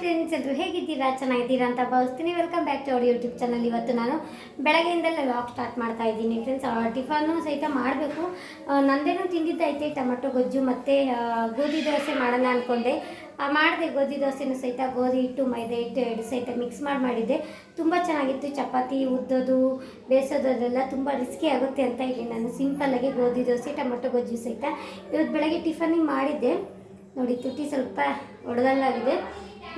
Friends ಎಲ್ಲರೂ ಹೇಗಿದ್ದೀರಾ? ಚೆನ್ನಾಗಿದ್ದೀರಾ ಅಂತ ಭಾವಿಸ್ತೀನಿ. Welcome back to our YouTube channel ಇವತ್ತು ನಾನು ಬೆಳಗ್ಗೆಯಿಂದಲೇ ವ್ಲಾಗ್ ಸ್ಟಾರ್ಟ್ ಮಾಡ್ತಾ ಇದ್ದೀನಿ ಫ್ರೆಂಡ್ಸ್ ಟಿಫನ್ನು ಸಹಿತ ಮಾಡಬೇಕು. ನಂದೇನೂ ತಿಂದಿದ್ದೈತೆ, ಟೊಮೆಟೊ, ಗೊಜ್ಜು ಮತ್ತು ಗೋಧಿ ದೋಸೆ ಮಾಡೋಣ ಅಂದ್ಕೊಂಡೆ ಮಾಡಿದೆ. ಗೋಧಿ ದೋಸೆನೂ ಸಹಿತ ಗೋಧಿ ಹಿಟ್ಟು, ಮೈದಾ ಹಿಟ್ಟು ಎರಡು ಸಹಿತ ಮಿಕ್ಸ್ ಮಾಡಿ ಮಾಡಿದ್ದೆ. ತುಂಬ ಚೆನ್ನಾಗಿತ್ತು. ಚಪಾತಿ ಉದ್ದೋದು ಬೇಸೋದು ಅದೆಲ್ಲ ತುಂಬ ರಿಸ್ಕಿ ಆಗುತ್ತೆ ಅಂತ ಇಲ್ಲಿ ನಾನು ಸಿಂಪಲ್ಲಾಗಿ ಗೋಧಿ ದೋಸೆ, ಟೊಮೆಟೊ, ಗೊಜ್ಜು ಸಹಿತ ಇವತ್ತು ಬೆಳಗ್ಗೆ ಟಿಫನಿಗೆ ಮಾಡಿದ್ದೆ. ನೋಡಿ ತುಟಿ ಸ್ವಲ್ಪ ಒಡೆದಲ್ಲಾಗಿದೆ.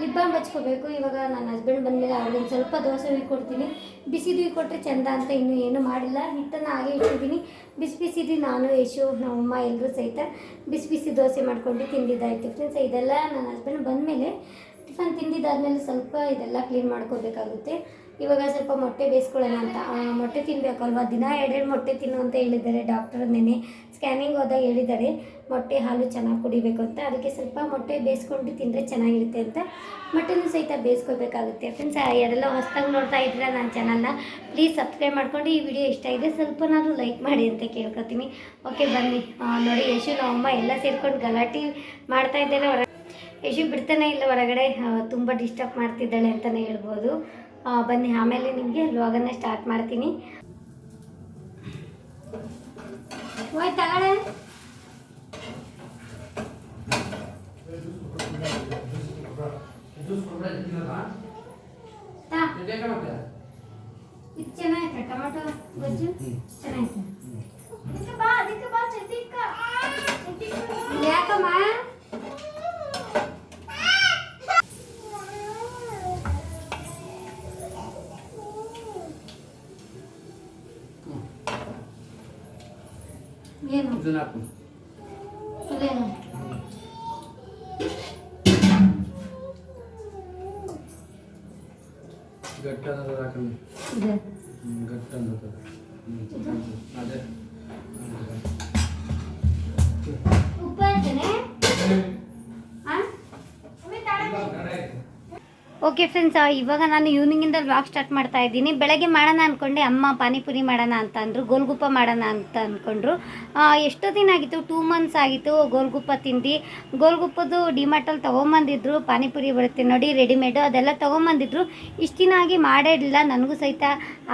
Lip balm ಹಚ್ಕೋಬೇಕು. ಇವಾಗ ನನ್ನ ಹಸ್ಬೆಂಡ್ ಬಂದಮೇಲೆ ಅವ್ರಿಗೊಂದು ಸ್ವಲ್ಪ ದೋಸೆ ಹುಯ್ ಕೊಡ್ತೀನಿ. ಬಿಸಿದು ಕೊಟ್ಟರೆ ಚಂದ ಅಂತ ಇನ್ನೂ ಏನೂ ಮಾಡಿಲ್ಲ. ಹಿಟ್ಟನ್ನು ಹಾಗೆ ಇಟ್ಟಿದ್ದೀನಿ. ಬಿಸಿ ಬಿಸಿದು ನಾನು, ಯಶು, ನಮ್ಮಮ್ಮ ಎಲ್ಲರೂ ಸಹಿತ ಬಿಸಿ ಬಿಸಿ ದೋಸೆ ಮಾಡ್ಕೊಂಡು ತಿಂದಿದ್ದಾಯಿತು ಫ್ರೆಂಡ್ಸ್ ಇದೆಲ್ಲ ನನ್ನ ಹಸ್ಬೆಂಡ್ ಬಂದಮೇಲೆ ಟಿಫನ್ ತಿಂದಿದ್ದಾದಮೇಲೆ ಸ್ವಲ್ಪ ಇದೆಲ್ಲ ಕ್ಲೀನ್ ಮಾಡ್ಕೋಬೇಕಾಗುತ್ತೆ. ಇವಾಗ ಸ್ವಲ್ಪ ಮೊಟ್ಟೆ ಬೇಯಿಸ್ಕೊಳ್ಳೋಣ ಅಂತ. ಮೊಟ್ಟೆ ತಿನ್ನಬೇಕಲ್ವಾ ದಿನ ಎರಡೆರಡು ಮೊಟ್ಟೆ ತಿನ್ನು ಅಂತ ಹೇಳಿದ್ದಾರೆ ಡಾಕ್ಟರ್ ನೆನೆ. ಸ್ಕ್ಯಾನಿಂಗ್ ಹೋದಾಗ ಹೇಳಿದ್ದಾರೆ, ಮೊಟ್ಟೆ ಹಾಲು ಚೆನ್ನಾಗಿ ಕುಡಿಬೇಕು ಅಂತ. ಅದಕ್ಕೆ ಸ್ವಲ್ಪ ಮೊಟ್ಟೆ ಬೇಯಿಸ್ಕೊಂಡು ತಿಂದರೆ ಚೆನ್ನಾಗಿರುತ್ತೆ ಅಂತ. ಮೊಟ್ಟೆನೂ ಸಹಿತ ಬೇಯಿಸ್ಕೋಬೇಕಾಗುತ್ತೆ. ಫ್ರೆಂಡ್ಸ್ ಯಾರೆಲ್ಲ ಹೊಸ್ದಾಗಿ ನೋಡ್ತಾ ಇದ್ದೀರಾ ನನ್ನ ಚಾನಲ್ನ ಪ್ಲೀಸ್ ಸಬ್ಸ್ಕ್ರೈಬ್ ಮಾಡ್ಕೊಂಡು ಈ ವಿಡಿಯೋ ಇಷ್ಟ ಇದೆ. ನಾನು ಲೈಕ್ ಮಾಡಿ ಅಂತ ಕೇಳ್ಕೊತೀನಿ. ಓಕೆ ಬನ್ನಿ. ನೋಡಿ, ಯಶು ನಮ್ಮಮ್ಮ ಎಲ್ಲ ಸೇರ್ಕೊಂಡು ಗಲಾಟೆ ಮಾಡ್ತಾ ಇದ್ದೇನೆ ಹೊರ ಯಶು ಬಿಡ್ತಾನೆ ಇಲ್ಲ ಹೊರಗಡೆ. ತುಂಬ ಡಿಸ್ಟರ್ಬ್ ಮಾಡ್ತಿದ್ದಾಳೆ ಅಂತಲೇ ಹೇಳ್ಬೋದು. ಬನ್ನಿ, ಆಮೇಲೆ ನಿಮಗೆ ವ್ಲಾಗನ್ನ ಸ್ಟಾರ್ಟ್ ಮಾಡ್ತೀನಿ. ಹೋಯ್ ತಗೊಳ್ಳೆ. ತಾ. ಇದು ಚೆನ್ನಾಗೈತೆ, ಟೊಮೆಟೊ ಗೊಜ್ಜು? ಚೆನ್ನಾಗೈತೆ. ಯಾಕಮ್ಮ ಏನು ಅದೇನು ಓಕೆ ಫ್ರೆಂಡ್ಸ್ ಇವಾಗ ನಾನು ಈವ್ನಿಂಗಿಂದ ವ್ಲಾಗ್ ಸ್ಟಾರ್ಟ್ ಮಾಡ್ತಾ ಇದ್ದೀನಿ. ಬೆಳಗ್ಗೆ ಮಾಡೋಣ ಅಂದ್ಕೊಂಡೆ ಅಮ್ಮ ಪಾನಿಪುರಿ ಮಾಡೋಣ ಅಂತ ಅಂದರು, ಗೋಲ್ಗುಪ್ಪ ಮಾಡೋಣ ಅಂತ ಅಂದ್ಕೊಂಡ್ರು ಎಷ್ಟೋ ದಿನ ಆಗಿತ್ತು ಟೂ ಮಂತ್ಸ್ ಆಗಿತ್ತು ಗೋಲ್ಗುಪ್ಪ ತಿಂದು. ಗೋಲ್ಗುಪ್ಪದು ಡಿಮಾರ್ಟಲ್ಲಿ ತೊಗೊಂಬಂದಿದ್ರು, ಪಾನಿಪುರಿ ಬರುತ್ತೆ ನೋಡಿ ರೆಡಿಮೇಡು ಅದೆಲ್ಲ ತೊಗೊಂಬಂದಿದ್ರು. ಇಷ್ಟು ದಿನ ಆಗಿ ಮಾಡೇ ಇರಲಿಲ್ಲ, ನನಗೂ ಸಹಿತ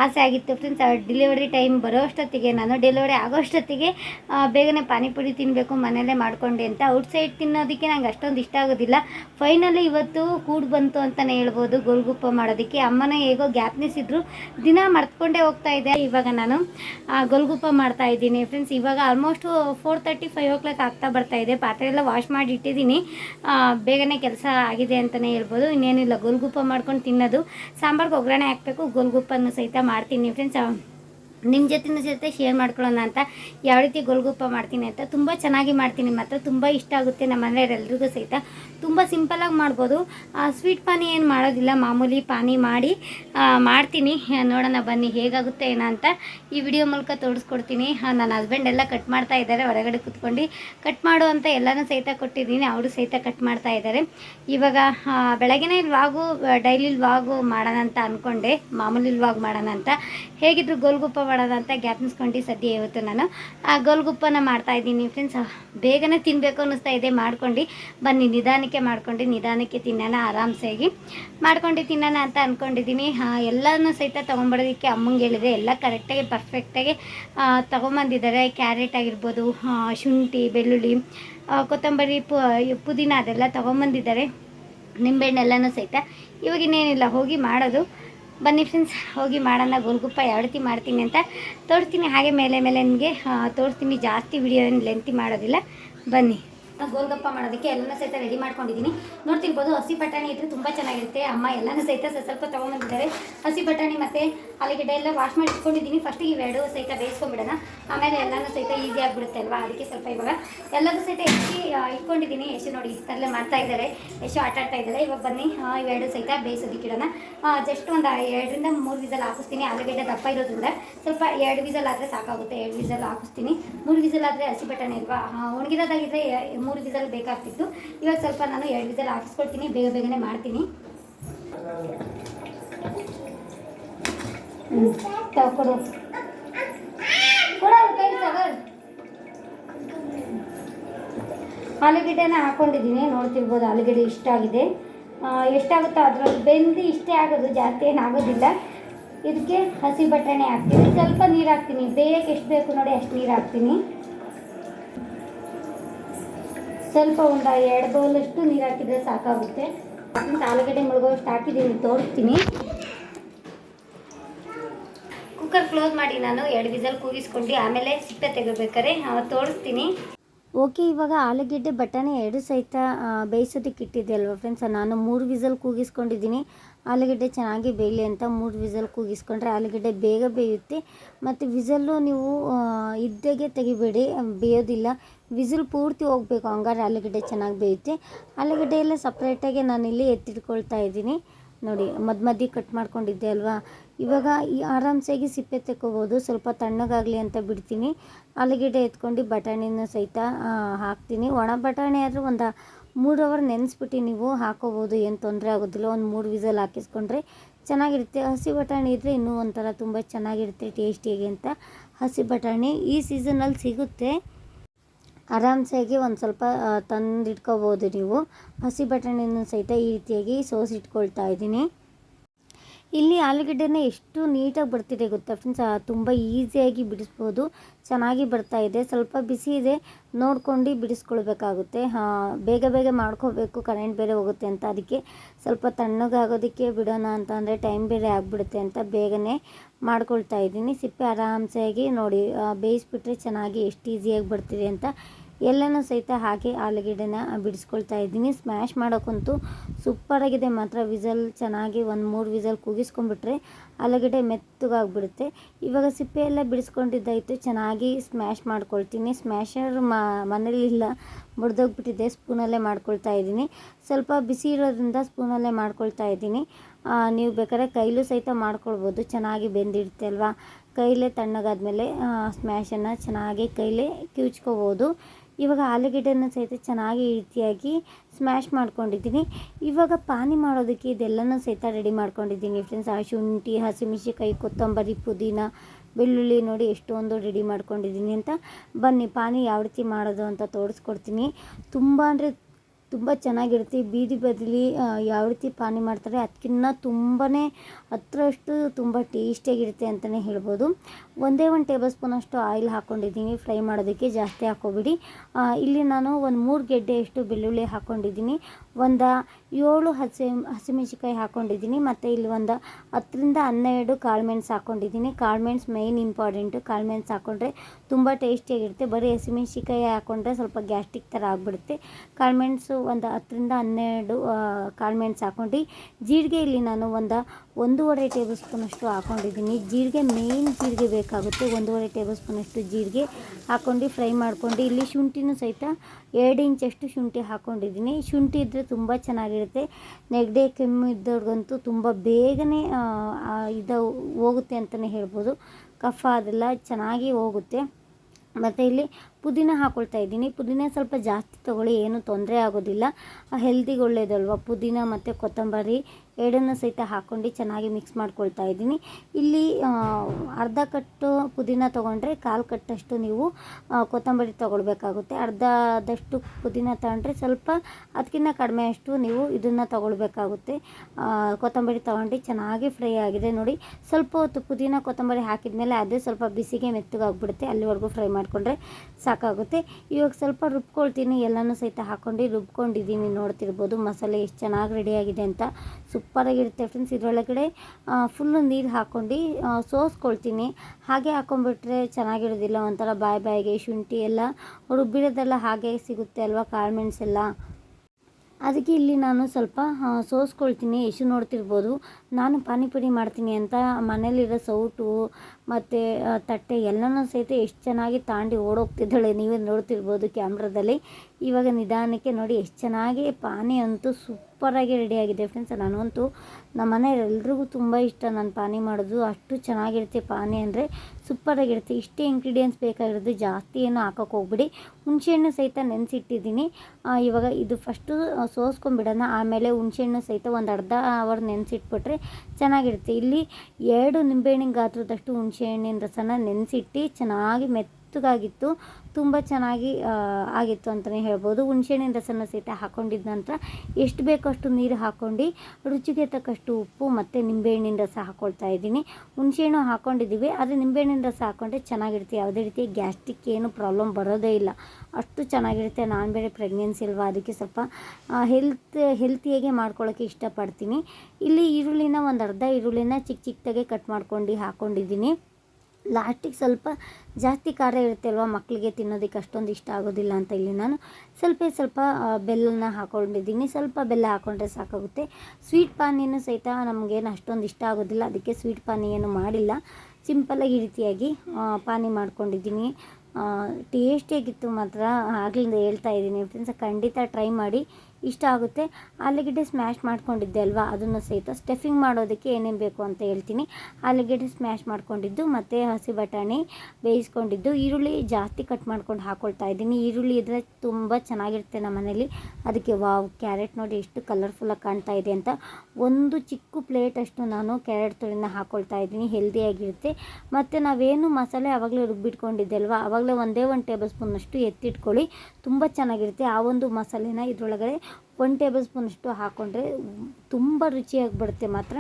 ಆಸೆ ಆಗಿತ್ತು. ಫ್ರೆಂಡ್ಸ್ ಡೆಲಿವರಿ ಟೈಮ್ ಬರೋ ಅಷ್ಟೊತ್ತಿಗೆ ನಾನು ಡೆಲಿವರಿ ಆಗೋ ಅಷ್ಟೊತ್ತಿಗೆ ಬೇಗನೆ ಪಾನಿಪುರಿ ತಿನ್ನಬೇಕು ಮನೆಯಲ್ಲೇ ಮಾಡಿಕೊಂಡೆ ಅಂತ. ಔಟ್ಸೈಡ್ ತಿನ್ನೋದಕ್ಕೆ ನಂಗೆ ಅಷ್ಟೊಂದು ಇಷ್ಟ ಆಗೋದಿಲ್ಲ. ಫೈನಲಿ ಇವತ್ತು ಕೂಡ್ ಬಂತು ಅಂತಲೇ ಹೇಳ್ಬೋದು, ಗೋಲ್ಗುಪ್ಪ ಮಾಡೋದಕ್ಕೆ. ಅಮ್ಮನ ಹೇಗೋ ಗ್ಯಾಪ್ನೆಸ್ ಇದ್ರು ದಿನ ಮರ್ತ್ಕೊಂಡೇ ಹೋಗ್ತಾ ಇದೆ ಇವಾಗ ನಾನು. ಗೋಲ್ಗುಪ್ಪ ಮಾಡ್ತಾ ಇದ್ದೀನಿ. ಫ್ರೆಂಡ್ಸ್ ಇವಾಗ almost four thirty five o'clock ಆಗ್ತಾ ಬರ್ತಾ ಇದೆ. ಪಾತ್ರೆ ಎಲ್ಲ ವಾಶ್ ಮಾಡಿ ಇಟ್ಟಿದ್ದೀನಿ. ಬೇಗನೆ ಕೆಲಸ ಆಗಿದೆ ಅಂತಲೇ ಹೇಳ್ಬೋದು. ಇನ್ನೇನಿಲ್ಲ, ಗೋಲ್ಗುಪ್ಪ ಮಾಡ್ಕೊಂಡು ತಿನ್ನೋದು. ಸಾಂಬಾರ್ಗೆ ಒಗ್ಗರಣೆ ಹಾಕಬೇಕು, ಗೋಲ್ಗುಪ್ಪನ್ನು ಸಹಿತ ಮಾಡ್ತೀನಿ. ಫ್ರೆಂಡ್ಸ್ ನಿಮ್ಮ ಜೊತೆನೂ ಜೊತೆ ಶೇರ್ ಮಾಡ್ಕೊಳ್ಳೋಣ ಅಂತ ಯಾವ ರೀತಿ ಗೋಲ್ಗುಪ್ಪ ಮಾಡ್ತೀನಿ ಅಂತ ತುಂಬ ಚೆನ್ನಾಗಿ ಮಾಡ್ತೀನಿ. ಮಾತ್ರ ತುಂಬ ಇಷ್ಟ ಆಗುತ್ತೆ ನಮ್ಮ ಮನೆಯವರೆಲ್ರಿಗೂ ಸಹಿತ. ತುಂಬ ಸಿಂಪಲಾಗಿ ಮಾಡ್ಬೋದು. ಸ್ವೀಟ್ ಪಾನಿ ಏನು ಮಾಡೋದಿಲ್ಲ. ಮಾಮೂಲಿ ಪಾನಿ ಮಾಡಿ ಮಾಡ್ತೀನಿ. ನೋಡೋಣ ಬನ್ನಿ ಹೇಗಾಗುತ್ತೆ ಏನೋ ಅಂತ. ಈ ವಿಡಿಯೋ ಮೂಲಕ ತೋರಿಸ್ಕೊಡ್ತೀನಿ. ನನ್ನ ಹಸ್ಬೆಂಡ್ ಎಲ್ಲ ಕಟ್ ಮಾಡ್ತಾ ಇದ್ದಾರೆ. ಹೊರಗಡೆ ಕುತ್ಕೊಂಡು ಕಟ್ ಮಾಡು ಅಂತ ಎಲ್ಲನೂ ಸಹಿತ ಕೊಟ್ಟಿದ್ದೀನಿ. ಅವರು ಸಹಿತ ಕಟ್ ಮಾಡ್ತಾ ಇದ್ದಾರೆ. ಇವಾಗ ಬೆಳಗ್ಗೆ ವ್ಲಾಗು ಡೈಲಿ ಇಲ್ವಾಗೂ ಮಾಡೋಣ ಅಂತ ಅಂದ್ಕೊಂಡೆ ಮಾಮೂಲಿ ಇಲ್ವಾಗ ಮಾಡೋಣ ಅಂತ. ಹೇಗಿದ್ರು ಗೋಲ್ಗುಪ್ಪ ಮಾಡೋಣ ಅಂತ ಗ್ಯಾಪ್ನಿಸ್ಕೊಂಡು ಸದ್ಯ ಇವತ್ತು ನಾನು. ಆ, ಗೋಲ್ಗುಪ್ಪನ ಮಾಡ್ತಾ ಇದ್ದೀನಿ. ಫ್ರೆಂಡ್ಸ್ ಬೇಗನೆ ತಿನ್ನಬೇಕು ಅನ್ನಿಸ್ತಾ ಇದೆ. ಮಾಡ್ಕೊಂಡು ಬನ್ನಿ, ನಿಧಾನಕ್ಕೆ ಮಾಡ್ಕೊಂಡು ನಿಧಾನಕ್ಕೆ ತಿನ್ನೋಣ ಆರಾಮ್ಸಾಗಿ ಮಾಡ್ಕೊಂಡು ತಿನ್ನೋಣ ಅಂತ ಅಂದ್ಕೊಂಡಿದ್ದೀನಿ ಎಲ್ಲನೂ ಸಹಿತ ತೊಗೊಂಬರೋದಕ್ಕೆ ಅಮ್ಮಂಗೆ ಹೇಳಿದೆ ಎಲ್ಲ ಕರೆಕ್ಟಾಗಿ ಪರ್ಫೆಕ್ಟಾಗಿ ತೊಗೊಂಬಂದಿದ್ದಾರೆ ಕ್ಯಾರೆಟ್ ಆಗಿರ್ಬೋದು ಶುಂಠಿ, ಬೆಳ್ಳುಳ್ಳಿ ಕೊತ್ತಂಬರಿ, ಪು ಪುದೀನ ಅದೆಲ್ಲ ತೊಗೊಂಬಂದಿದ್ದಾರೆ ನಿಂಬೆಹಣ್ಣೆಲ್ಲನೂ ಸಹಿತ. ಇವಾಗ ಇನ್ನೇನಿಲ್ಲ, ಹೋಗಿ ಮಾಡೋದು. ಬನ್ನಿ ಫ್ರೆಂಡ್ಸ್ ಹೋಗಿ ಮಾಡೋಣ, ಗೋಲ್ಗುಪ್ಪ ಯಾವ ರೀತಿ ಮಾಡ್ತೀನಿ ಅಂತ ತೋರಿಸ್ತೀನಿ. ಹಾಗೆ ಮೇಲೆ ಮೇಲೆ ನಿಮಗೆ ತೋರಿಸ್ತೀನಿ. ಜಾಸ್ತಿ ವಿಡಿಯೋ ಏನು ಲೆಂತಿ ಮಾಡೋದಿಲ್ಲ. ಬನ್ನಿ. ಗೋಲ್ಗಪ್ಪ ಮಾಡೋದಕ್ಕೆ ಎಲ್ಲನೂ ಸಹಿತ ರೆಡಿ ಮಾಡ್ಕೊಂಡಿದ್ದೀನಿ. ನೋಡ್ತಿರ್ಬೋದು ಹಸಿ ಬಟಾಣಿ ಇದ್ರೆ ತುಂಬ ಚೆನ್ನಾಗಿರುತ್ತೆ. ಅಮ್ಮ ಎಲ್ಲನೂ ಸಹಿತ ಸ್ವಲ್ಪ ತೊಗೊಂಬಂದಿದ್ದಾರೆ. ಹಸಿ ಬಟಾಣಿ ಮತ್ತು ಆಲೂಗಡ್ಡೆ ಎಲ್ಲ ವಾಶ್ ಮಾಡಿ ಇಟ್ಕೊಂಡಿದ್ದೀನಿ. ಫಸ್ಟಿಗೆ ಇವೆರಡು ಸಹಿತ ಬೇಯಿಸ್ಕೊಂಡ್ಬಿಡೋಣ. ಆಮೇಲೆ ಎಲ್ಲನೂ ಸಹಿತ ಈಸಿ ಆಗಿಬಿಡುತ್ತೆ ಅಲ್ವಾ? ಅದಕ್ಕೆ ಸ್ವಲ್ಪ ಇವಾಗ ಎಲ್ಲದೂ ಸಹಿತ ಹೆಚ್ಚಿ ಇಟ್ಕೊಂಡಿದ್ದೀನಿ. ಎಷ್ಟು ನೋಡಿ ಇಷ್ಟರಲ್ಲೇ ಮಾಡ್ತಾ ಇದ್ದಾರೆ. ಯಶು ಆಟ ಆಡ್ತಾ ಇದ್ದಾರೆ. ಇವಾಗ ಬನ್ನಿ ಇವೆರಡು ಸಹಿತ ಬೇಯಿಸೋದಿಕ್ಕೆ ಇಡೋಣ. ಜಸ್ಟ್ ಒಂದು ಎರಡರಿಂದ ಮೂರು ವಿಸಲ್ ಹಾಕಿಸ್ತೀನಿ. ಆಲೂಗಡ್ಡೆ ದಪ್ಪ ಇರೋದ್ರಿಂದ ಸ್ವಲ್ಪ ಎರಡು ವಿಸಲ್ ಆದರೆ ಸಾಕಾಗುತ್ತೆ. ಎರಡು ವಿಸಲ್ ಹಾಕಿಸ್ತೀನಿ. ಮೂರು ವಿಸಲ್ ಆದರೆ ಹಸಿ ಬಟಾಣಿ ಅಲ್ವಾ? ಎ- ಮೂರು ವಿಸಲ್ ಬೇಕಾಗ್ತಿತ್ತು. ಇವಾಗ ಸ್ವಲ್ಪ ನಾನು ಎರಡು ವಿಸಲ್ ಹಾಕಿಸ್ಕೊಳ್ತೀನಿ ಬೇಗ ಬೇಗನೆ ಮಾಡ್ತೀನಿ. ಕೊಡು. ಆಲೂಗಡ್ಡೆನ. ಹಾಕೊಂಡಿದ್ದೀನಿ ನೋಡ್ತಿರ್ಬೋದು ಆಲೂಗಡ್ಡೆ ಇಷ್ಟ ಆಗಿದೆ. ಆ, ಎಷ್ಟಾಗುತ್ತೋ ಅದ್ರಲ್ಲಿ ಬೆಂದು ಇಷ್ಟೇ ಆಗೋದು ಜಾಸ್ತಿ ಏನು ಆಗೋದಿಲ್ಲ. ಇದಕ್ಕೆ ಹಸಿ ಬಟಾಣಿ ಹಾಕ್ತೀನಿ. ಸ್ವಲ್ಪ ನೀರು ಹಾಕ್ತೀನಿ ಬೇಯಕ್ಕೆ ಎಷ್ಟು ಬೇಕು ನೋಡಿ ಅಷ್ಟು ನೀರು ಹಾಕ್ತೀನಿ. ಸ್ವಲ್ಪ ಒಂದು ಎರಡು ಬೌಲಷ್ಟು ನೀರು ಹಾಕಿದರೆ ಸಾಕಾಗುತ್ತೆ. ಮತ್ತು ಆಲೂಗಡ್ಡೆ ಮುಳುಗೋಷ್ಟು ಹಾಕಿದ್ದೀನಿ ತೋರಿಸ್ತೀನಿ ಕುಕ್ಕರ್ ಕ್ಲೋಸ್ ಮಾಡಿ ನಾನು ಎರಡು ವಿಸಲ್ ಕೂಗಿಸ್ಕೊಂಡು ಆಮೇಲೆ ಸಿಪ್ಪೆ ತೆಗಿಬೇಕಾರೆ ತೋರಿಸ್ತೀನಿ ಓಕೆ ಇವಾಗ ಆಲೂಗೆಡ್ಡೆ ಬಟಾಣಿ ಎರಡು ಸಹಿತ ಬೇಯಿಸೋದಕ್ಕೆ ಇಟ್ಟಿದ್ದೆ ಅಲ್ವಾ ಫ್ರೆಂಡ್ಸ್ ನಾನು ಮೂರು ವಿಸಲ್ ಕೂಗಿಸ್ಕೊಂಡಿದ್ದೀನಿ. ಆಲೂಗೆಡ್ಡೆ ಚೆನ್ನಾಗಿ ಬೇಯಲಿ ಅಂತ ಮೂರು ವಿಸಲ್ ಕೂಗಿಸ್ಕೊಂಡ್ರೆ ಆಲೂಗಡ್ಡೆ ಬೇಗ ಬೇಯುತ್ತೆ. ಮತ್ತು ವಿಸಲ್ಲು ನೀವು ಇದ್ದಾಗೆ ತೆಗಿಬೇಡಿ, ಬೇಯೋದಿಲ್ಲ. ವಿಸಿಲ್ ಪೂರ್ತಿ ಹೋಗಬೇಕು ಹಂಗಾರೆ ಆಲೂಗಡ್ಡೆ ಚೆನ್ನಾಗಿ ಬೇಯುತ್ತೆ. ಆಲೂಗಡ್ಡೆ ಎಲ್ಲ ಸಪ್ರೇಟಾಗಿ ನಾನಿಲ್ಲಿ ಎತ್ತಿಟ್ಕೊಳ್ತಾ ಇದ್ದೀನಿ. ನೋಡಿ ಮಧ್ಯ ಮಧ್ಯೆ ಕಟ್ ಮಾಡ್ಕೊಂಡಿದ್ದೆ ಅಲ್ವಾ? ಇವಾಗ ಈ ಆರಾಮ್ಸಾಗಿ ಸಿಪ್ಪೆ ತೆಕ್ಕೋಬೋದು. ಸ್ವಲ್ಪ ತಣ್ಣಗಾಗಲಿ ಅಂತ ಬಿಡ್ತೀನಿ. ಆಲೂಗಡ್ಡೆ ಎತ್ಕೊಂಡು ಬಟಾಣಿನ ಸಹಿತ ಹಾಕ್ತೀನಿ. ಒಣ ಬಟಾಣಿ ಆದರೂ ಒಂದು ಮೂರು ಅವರ್ ನೆನೆಸ್ಬಿಟ್ಟು ನೀವು ಹಾಕೋಬೋದು, ಏನು ತೊಂದರೆ ಆಗೋದಿಲ್ಲ. ಒಂದು ಮೂರು ವಿಸಲ್ ಹಾಕಿಸ್ಕೊಂಡ್ರೆ ಚೆನ್ನಾಗಿರುತ್ತೆ. ಹಸಿ ಬಟಾಣಿ ಇದ್ದರೆ ಇನ್ನೂ ಒಂಥರ ತುಂಬ ಚೆನ್ನಾಗಿರುತ್ತೆ ಟೇಸ್ಟಿಯಾಗಿ ಅಂತ. ಹಸಿ ಬಟಾಣಿ ಈ ಸೀಸನಲ್ಲಿ ಸಿಗುತ್ತೆ. ಆರಾಮ್ಸಾಗಿ ಒಂದು ಸ್ವಲ್ಪ ತಂದಿಟ್ಕೋಬೋದು ನೀವು. ಹಸಿ ಬಟಾಣಿನೂ ಸಹಿತ ಈ ರೀತಿಯಾಗಿ ಸೋಸಿಟ್ಕೊಳ್ತಾ ಇದ್ದೀನಿ. ಇಲ್ಲಿ ಆಲೂಗಡ್ಡೆನ ಎಷ್ಟು ನೀಟಾಗಿ ಬರ್ತಿದೆ ಗೊತ್ತಾ ಫ್ರೆಂಡ್ಸ್ ತುಂಬ ಈಸಿಯಾಗಿ ಬಿಡಿಸ್ಬೋದು. ಚೆನ್ನಾಗಿ ಬರ್ತಾ ಇದೆ. ಸ್ವಲ್ಪ ಬಿಸಿ ಇದೆ. ನೋಡ್ಕೊಂಡು ಬಿಡಿಸ್ಕೊಳ್ಬೇಕಾಗುತ್ತೆ. ಬೇಗ ಬೇಗ ಮಾಡ್ಕೋಬೇಕು. ಕರೆಂಟ್ ಬೇರೆ ಹೋಗುತ್ತೆ ಅಂತ. ಅದಕ್ಕೆ ಸ್ವಲ್ಪ ತಣ್ಣಗಾಗೋದಕ್ಕೆ ಬಿಡೋಣ ಅಂತ ಅಂದರೆ ಟೈಮ್ ಬೇರೆ ಆಗಿಬಿಡುತ್ತೆ ಅಂತ ಬೇಗನೆ ಮಾಡ್ಕೊಳ್ತಾ ಇದ್ದೀನಿ. ಸಿಪ್ಪೆ ಆರಾಮ್ಸಾಗಿ ನೋಡಿ ಬೇಯಿಸ್ಬಿಟ್ರೆ ಚೆನ್ನಾಗಿ ಎಷ್ಟು ಈಸಿಯಾಗಿ ಬರ್ತಿದೆ ಅಂತ ಎಲ್ಲನೂ ಸಹಿತ ಹಾಗೆ ಆಲೂಗೆಡ್ಡೆನ ಬಿಡಿಸ್ಕೊಳ್ತಾ ಇದ್ದೀನಿ. ಸ್ಮ್ಯಾಶ್ ಮಾಡೋಕ್ಕಂತೂ ಸೂಪರಾಗಿದೆ ಮಾತ್ರ ವಿಸಲ್ ಚೆನ್ನಾಗಿ ಒಂದು ಮೂರು ವಿಸಲ್ ಕೂಗಿಸ್ಕೊಂಡ್ಬಿಟ್ರೆ ಆಲೂಗೆಡ್ಡೆ ಮೆತ್ತಗಾಗ್ಬಿಡುತ್ತೆ. ಇವಾಗ ಸಿಪ್ಪೆ ಎಲ್ಲ ಬಿಡಿಸ್ಕೊಂಡಿದ್ದಾಯಿತು. ಚೆನ್ನಾಗಿ ಸ್ಮ್ಯಾಶ್ ಮಾಡ್ಕೊಳ್ತೀನಿ. ಸ್ಮ್ಯಾಶರ್ ಮನೇಲಿಲ್ಲ ಮುರಿದೋಗ್ಬಿಟ್ಟಿದೆ. ಸ್ಪೂನಲ್ಲೇ ಮಾಡ್ಕೊಳ್ತಾ ಇದ್ದೀನಿ. ಸ್ವಲ್ಪ ಬಿಸಿ ಇರೋದ್ರಿಂದ ಸ್ಪೂನಲ್ಲೇ ಮಾಡ್ಕೊಳ್ತಾ ಇದ್ದೀನಿ. ನೀವು ಬೇಕಾದ್ರೆ ಕೈಲೂ ಸಹಿತ ಮಾಡ್ಕೊಳ್ಬೋದು. ಚೆನ್ನಾಗಿ ಬೆಂದಿಡುತ್ತೆ ಅಲ್ವಾ? ಕೈಲೇ ತಣ್ಣಗಾದ್ಮೇಲೆ ಸ್ಮ್ಯಾಶನ್ನು ಚೆನ್ನಾಗಿ ಕೈಲೇ ಕಿವುಚ್ಕೋಬೋದು. ಇವಾಗ ಆಲೂಗೆಡ್ಡೆನ ಸಹಿತ ಚೆನ್ನಾಗಿ ರೀತಿಯಾಗಿ ಸ್ಮ್ಯಾಶ್ ಮಾಡ್ಕೊಂಡಿದ್ದೀನಿ. ಇವಾಗ ಪಾನಿ ಮಾಡೋದಕ್ಕೆ ಇದೆಲ್ಲನೂ ಸಹಿತ ರೆಡಿ ಮಾಡ್ಕೊಂಡಿದ್ದೀನಿ ಫ್ರೆಂಡ್ಸ್ ಆ ಶುಂಠಿ ಹಸಿಮೆಣಸಿಕಾಯಿ ಕೊತ್ತಂಬರಿ ಪುದೀನ ಬೆಳ್ಳುಳ್ಳಿ ನೋಡಿ ಎಷ್ಟೊಂದು ರೆಡಿ ಮಾಡ್ಕೊಂಡಿದ್ದೀನಿ ಅಂತ. ಬನ್ನಿ ಪಾನಿ ಯಾವ ರೀತಿ ಮಾಡೋದು ಅಂತ ತೋರಿಸ್ಕೊಡ್ತೀನಿ. ತುಂಬ ಅಂದರೆ ತುಂಬ ಚೆನ್ನಾಗಿರುತ್ತೆ. ಬೀದಿ ಬದಲಿ ಯಾವ ರೀತಿ ಪಾನಿ ಮಾಡ್ತಾರೆ ಅದಕ್ಕಿನ್ನ ತುಂಬಾ ಹತ್ತರಷ್ಟು ತುಂಬ ಟೇಸ್ಟಿಯಾಗಿರುತ್ತೆ ಅಂತಲೇ ಹೇಳ್ಬೋದು. ಒಂದೇ ಒಂದು ಟೇಬಲ್ ಸ್ಪೂನಷ್ಟು ಆಯಿಲ್ ಹಾಕ್ಕೊಂಡಿದ್ದೀನಿ ಫ್ರೈ ಮಾಡೋದಕ್ಕೆ ಜಾಸ್ತಿ ಹಾಕೋಬಿಡಿ ಆ, ಇಲ್ಲಿ ನಾನು ಒಂದು ಮೂರು ಗೆಡ್ಡೆಯಷ್ಟು ಬೆಳ್ಳುಳ್ಳಿ ಹಾಕ್ಕೊಂಡಿದ್ದೀನಿ ಒಂದು ಏಳು ಹಸಿ ಹಸಿಮೆಣಸಿಕಾಯಿ ಹಾಕ್ಕೊಂಡಿದ್ದೀನಿ ಮತ್ತು ಇಲ್ಲಿ ಒಂದು ಹತ್ತರಿಂದ ಹನ್ನೆರಡು ಕಾಳುಮೆಣ್ಸು ಹಾಕ್ಕೊಂಡಿದ್ದೀನಿ ಕಾಳುಮೆಣಸು ಮೈನ್ ಇಂಪಾರ್ಟೆಂಟು ಕಾಳುಮೆಣ್ಸು ಹಾಕ್ಕೊಂಡ್ರೆ ತುಂಬ ಟೇಸ್ಟಿಯಾಗಿರುತ್ತೆ ಬರೀ ಹಸಿಮೆಣಸಿಕಾಯಿ ಹಾಕ್ಕೊಂಡ್ರೆ ಸ್ವಲ್ಪ ಗ್ಯಾಸ್ಟ್ರಿಕ್ ಥರ ಆಗಿಬಿಡುತ್ತೆ. ಕಾಳುಮೆಣಸು ಒಂದು ಹತ್ತರಿಂದ ಹನ್ನೆರಡು ಕಾಳುಮೆಣಸು ಹಾಕ್ಕೊಂಡು ಜೀರಿಗೆ ಇಲ್ಲಿ ನಾನು ಒಂದು ಒಂದೂವರೆ ಟೇಬಲ್ ಸ್ಪೂನಷ್ಟು ಹಾಕ್ಕೊಂಡಿದ್ದೀನಿ ಜೀರಿಗೆ ಮೇಯ್ನ್ ಜೀರಿಗೆ ಬೇಕಾಗುತ್ತೆ. ಒಂದೂವರೆ ಟೇಬಲ್ ಸ್ಪೂನಷ್ಟು ಜೀರಿಗೆ ಹಾಕ್ಕೊಂಡು ಫ್ರೈ ಮಾಡ್ಕೊಂಡು, ಇಲ್ಲಿ ಶುಂಠಿನೂ ಸಹಿತ ಎರಡು ಇಂಚಷ್ಟು ಶುಂಠಿ ಹಾಕ್ಕೊಂಡಿದ್ದೀನಿ ಶುಂಠಿ ಇದ್ದರೆ ತುಂಬ ಚೆನ್ನಾಗಿರುತ್ತೆ. ನೆಗಡಿ, ಕೆಮ್ಮು ಇದ್ದವ್ರಿಗಂತೂ ತುಂಬ ಬೇಗನೆ ಇದು ಹೋಗುತ್ತೆ ಅಂತಲೇ ಹೇಳ್ಬೋದು. ಕಫ ಅದೆಲ್ಲ ಚೆನ್ನಾಗಿ ಹೋಗುತ್ತೆ. ಮತ್ತು ಇಲ್ಲಿ ಪುದೀನ ಹಾಕ್ಕೊಳ್ತಾ ಇದ್ದೀನಿ. ಪುದೀನ ಸ್ವಲ್ಪ ಜಾಸ್ತಿ ತೊಗೊಳ್ಳಿ, ಏನೂ ತೊಂದರೆ ಆಗೋದಿಲ್ಲ. ಹೆಲ್ದಿಗೆ ಒಳ್ಳೆಯದಲ್ವ ಪುದೀನ ಮತ್ತು ಕೊತ್ತಂಬರಿ ಎರಡನ್ನು ಸಹಿತ ಹಾಕ್ಕೊಂಡು ಚೆನ್ನಾಗಿ ಮಿಕ್ಸ್ ಮಾಡ್ಕೊಳ್ತಾ ಇದ್ದೀನಿ. ಇಲ್ಲಿ ಅರ್ಧ ಕಟ್ಟು ಪುದೀನ ತೊಗೊಂಡ್ರೆ ಕಾಲು ಕಟ್ಟಷ್ಟು ನೀವು ಕೊತ್ತಂಬರಿ ತೊಗೊಳ್ಬೇಕಾಗುತ್ತೆ. ಅರ್ಧದಷ್ಟು ಪುದೀನ ತೊಗೊಂಡ್ರೆ ಸ್ವಲ್ಪ ಅದಕ್ಕಿಂತ ಕಡಿಮೆ ಅಷ್ಟು ನೀವು ಇದನ್ನು ತೊಗೊಳ್ಬೇಕಾಗುತ್ತೆ. ಕೊತ್ತಂಬರಿ ತೊಗೊಂಡು ಚೆನ್ನಾಗಿ ಫ್ರೈ ಆಗಿದೆ ನೋಡಿ. ಸ್ವಲ್ಪ ಹೊತ್ತು ಪುದೀನ ಕೊತ್ತಂಬರಿ ಹಾಕಿದ ಮೇಲೆ ಅದೇ ಸ್ವಲ್ಪ ಬಿಸಿಗೆ ಮೆತ್ತಗಾಗ್ಬಿಡುತ್ತೆ. ಅಲ್ಲಿವರೆಗೂ ಫ್ರೈ ಮಾಡಿಕೊಂಡ್ರೆ ಸಾಕಾಗುತ್ತೆ. ಇವಾಗ ಸ್ವಲ್ಪ ರುಬ್ಕೊಳ್ತೀನಿ. ಎಲ್ಲನೂ ಸಹಿತ ಹಾಕ್ಕೊಂಡು ರುಬ್ಕೊಂಡಿದ್ದೀನಿ. ನೋಡ್ತಿರ್ಬೋದು ಮಸಾಲೆ ಎಷ್ಟು ಚೆನ್ನಾಗಿ ರೆಡಿಯಾಗಿದೆ ಅಂತ. ಸೂಪರಾಗಿರುತ್ತೆ ಫ್ರೆಂಡ್ಸ್ ಇದರೊಳಗಡೆ. ಫುಲ್ಲು ನೀರು ಹಾಕ್ಕೊಂಡು ಸೋಸ್ಕೊಳ್ತೀನಿ. ಹಾಗೆ ಹಾಕೊಂಡ್ಬಿಟ್ರೆ ಚೆನ್ನಾಗಿರೋದಿಲ್ಲ. ಒಂಥರ ಬಾಯಿ ಬಾಯಿಗೆ ಶುಂಠಿ ಎಲ್ಲ ರುಬ್ಬಿರೋದೆಲ್ಲ ಹಾಗೆ ಸಿಗುತ್ತೆ ಅಲ್ವಾ? ಕಾಳುಮೆಣಸೆಲ್ಲ ಅದಕ್ಕೆ ಇಲ್ಲಿ ನಾನು ಸ್ವಲ್ಪ ಸೋಸ್ಕೊಳ್ತೀನಿ. ಎಷ್ಟು ನೋಡ್ತಿರ್ಬೋದು. ನಾನು ಪಾನಿಪುರಿ ಮಾಡ್ತೀನಿ ಅಂತ ಮನೇಲಿರೋ ಸೌಟು ಮತ್ತು ತಟ್ಟೆ ಎಲ್ಲನೂ ಸಹಿತ ಎಷ್ಟು ಚೆನ್ನಾಗಿ ತಾಂಡಿ ಓಡೋಗ್ತಿದ್ದಾಳೆ ನೀವೇ ನೋಡ್ತಿರ್ಬೋದು ಕ್ಯಾಮ್ರಾದಲ್ಲಿ. ಇವಾಗ ನಿಧಾನಕ್ಕೆ ನೋಡಿ, ಎಷ್ಟು ಚೆನ್ನಾಗಿ ಪಾನಿ ಅಂತೂ ಸೂಪರಾಗಿ ರೆಡಿಯಾಗಿದೆ ಫ್ರೆಂಡ್ಸ್ ನನಗಂತೂ ನಮ್ಮ ಮನೆಯವರೆಲ್ರಿಗೂ ತುಂಬ ಇಷ್ಟ ನಾನು ಪಾನಿ ಮಾಡೋದು. ಅಷ್ಟು ಚೆನ್ನಾಗಿರುತ್ತೆ ಪಾನಿ ಅಂದರೆ ಸೂಪರಾಗಿರುತ್ತೆ. ಇಷ್ಟೇ ಇಂಗ್ರೀಡಿಯೆಂಟ್ಸ್ ಬೇಕಾಗಿರೋದು ಜಾಸ್ತಿ ಏನು ಹಾಕೋಕೆ ಹೋಗ್ಬಿಡಿ. ಹುಣಸೆಹಣ್ಣು ಸಹಿತ ನೆನೆಸಿಟ್ಟಿದ್ದೀನಿ. ಇವಾಗ ಇದು ಫಸ್ಟು ಸೋಸ್ಕೊಂಬಿಡೋಣ ಆಮೇಲೆ ಹುಣಸೆಹಣ್ಣು ಸಹಿತ ಒಂದು ಅರ್ಧ ಅವರ್ ನೆನೆಸಿಟ್ಬಿಟ್ರೆ ಚೆನ್ನಾಗಿರುತ್ತೆ. ಇಲ್ಲಿ ಎರಡು ನಿಂಬೆಹಣ್ಣಿನ ಗಾತ್ರದಷ್ಟು ಹುಣಸೆಹಣ್ಣಿನ ರಸನ ನೆನೆಸಿಟ್ಟು ಚೆನ್ನಾಗಿ ಮೆತ್ತ ಮೆತ್ತಗಾಗಿತ್ತು ತುಂಬ ಚೆನ್ನಾಗಿ ಆಗಿತ್ತು ಅಂತಲೇ ಹೇಳ್ಬೋದು. ಹುಣಸೆಹಣ್ಣಿನ ರಸನ ಸಹಿತ ಹಾಕೊಂಡಿದ ನಂತರ ಎಷ್ಟು ಬೇಕೋ ಅಷ್ಟು ನೀರು ಹಾಕ್ಕೊಂಡು ರುಚಿಗೆ ತಕ್ಕಷ್ಟು ಉಪ್ಪು ಮತ್ತು ನಿಂಬೆಹಣ್ಣಿನ ರಸ ಹಾಕ್ಕೊಳ್ತಾ ಇದ್ದೀನಿ. ಹುಣಸೆಹಣ್ಣು ಹಾಕ್ಕೊಂಡಿದ್ದೀವಿ ಆದರೆ ನಿಂಬೆಹಣ್ಣಿನ ರಸ ಹಾಕ್ಕೊಂಡ್ರೆ ಚೆನ್ನಾಗಿರುತ್ತೆ. ಯಾವುದೇ ರೀತಿ ಗ್ಯಾಸ್ಟ್ರಿಕ್ ಏನು ಪ್ರಾಬ್ಲಮ್ ಬರೋದೇ ಇಲ್ಲ. ಅಷ್ಟು ಚೆನ್ನಾಗಿರುತ್ತೆ. ನಾನು ಬೇರೆ ಪ್ರೆಗ್ನೆನ್ಸಿ ಅಲ್ವಾ? ಅದಕ್ಕೆ ಸ್ವಲ್ಪ ಹೆಲ್ತ್ ಹೆಲ್ತಿಯಾಗೆ ಮಾಡ್ಕೊಳ್ಳೋಕೆ ಇಷ್ಟಪಡ್ತೀನಿ. ಇಲ್ಲಿ ಈರುಳ್ಳಿನ ಒಂದು ಅರ್ಧ ಈರುಳ್ಳಿನ ಚಿಕ್ಕ ಚಿಕ್ಕದಾಗೆ ಕಟ್ ಮಾಡ್ಕೊಂಡು ಹಾಕ್ಕೊಂಡಿದ್ದೀನಿ ಲಾಸ್ಟಿಗೆ ಸ್ವಲ್ಪ ಜಾಸ್ತಿ ಖಾರ ಇರುತ್ತೆ ಅಲ್ವಾ ಮಕ್ಕಳಿಗೆ ತಿನ್ನೋದಕ್ಕೆ ಅಷ್ಟೊಂದು ಇಷ್ಟ ಆಗೋದಿಲ್ಲ ಅಂತ ಇಲ್ಲಿ ನಾನು ಸ್ವಲ್ಪ ಸ್ವಲ್ಪ ಬೆಲ್ಲನ ಹಾಕೊಂಡಿದ್ದೀನಿ. ಸ್ವಲ್ಪ ಬೆಲ್ಲ ಹಾಕ್ಕೊಂಡ್ರೆ ಸಾಕಾಗುತ್ತೆ. ಸ್ವೀಟ್ ಪಾನೀಯನೂ ಸಹಿತ ನಮಗೇನು ಅಷ್ಟೊಂದು ಇಷ್ಟ ಆಗೋದಿಲ್ಲ. ಅದಕ್ಕೆ ಸ್ವೀಟ್ ಪಾನಿ ಮಾಡಿಲ್ಲ. ಸಿಂಪಲಾಗಿ ಈ ರೀತಿಯಾಗಿ ಪಾನಿ ಮಾಡ್ಕೊಂಡಿದ್ದೀನಿ. ಟೇಸ್ಟಿಯಾಗಿತ್ತು ಮಾತ್ರ ಆಗ್ಲಿಂದ ಹೇಳ್ತಾ ಇದ್ದೀನಿ. ಫ್ರೆಂಡ್ಸ್ ಖಂಡಿತ ಟ್ರೈ ಮಾಡಿ. ಇಷ್ಟ ಆಗುತ್ತೆ. ಆಲೂಗೆಡ್ಡೆ ಸ್ಮ್ಯಾಶ್ ಮಾಡ್ಕೊಂಡಿದ್ದೆ ಅಲ್ವಾ? ಅದನ್ನು ಸಹಿತ ಸ್ಟಫಿಂಗ್ ಮಾಡೋದಕ್ಕೆ ಏನೇನು ಬೇಕು ಅಂತ ಹೇಳ್ತೀನಿ. ಆಲೂಗೆಡ್ಡೆ ಸ್ಮ್ಯಾಶ್ ಮಾಡ್ಕೊಂಡಿದ್ದು ಮತ್ತು ಹಸಿ ಬಟಾಣಿ ಬೇಯಿಸ್ಕೊಂಡಿದ್ದು. ಈರುಳ್ಳಿ ಜಾಸ್ತಿ ಕಟ್ ಮಾಡ್ಕೊಂಡು ಹಾಕ್ಕೊಳ್ತಾ ಇದ್ದೀನಿ. ಈರುಳ್ಳಿ ಇದ್ರೆ ತುಂಬ ಚೆನ್ನಾಗಿರುತ್ತೆ ನಮ್ಮ ಮನೇಲಿ. ಅದಕ್ಕೆ ವಾವ್, ಕ್ಯಾರೆಟ್ ನೋಡಿ ಎಷ್ಟು ಕಲರ್ಫುಲ್ಲಾಗಿ ಕಾಣ್ತಾ ಇದೆ ಅಂತ. ಒಂದು ಚಿಕ್ಕ ಪ್ಲೇಟಷ್ಟು ನಾನು ಕ್ಯಾರೆಟ್ ತುಳಿನ ಹಾಕ್ಕೊಳ್ತಾ ಇದ್ದೀನಿ. ಹೆಲ್ದಿಯಾಗಿರುತ್ತೆ ಮತ್ತು ನಾವೇನು ಮಸಾಲೆ ಆವಾಗಲೇ ರುಬ್ಬಿಟ್ಕೊಂಡಿದ್ದೆ ಅಲ್ವಾ? ಆವಾಗಲೇ ಒಂದೇ ಒಂದು ಟೇಬಲ್ ಸ್ಪೂನಷ್ಟು ಎತ್ತಿಟ್ಕೊಳ್ಳಿ. ತುಂಬ ಚೆನ್ನಾಗಿರುತ್ತೆ. ಆ ಒಂದು ಮಸಾಲೆನ ಇದರೊಳಗಡೆ ಒನ್ ಟೇಬಲ್ ಸ್ಪೂನಷ್ಟು ಹಾಕ್ಕೊಂಡ್ರೆ ತುಂಬ ರುಚಿಯಾಗಿ ಬಿಡುತ್ತೆ ಮಾತ್ರ.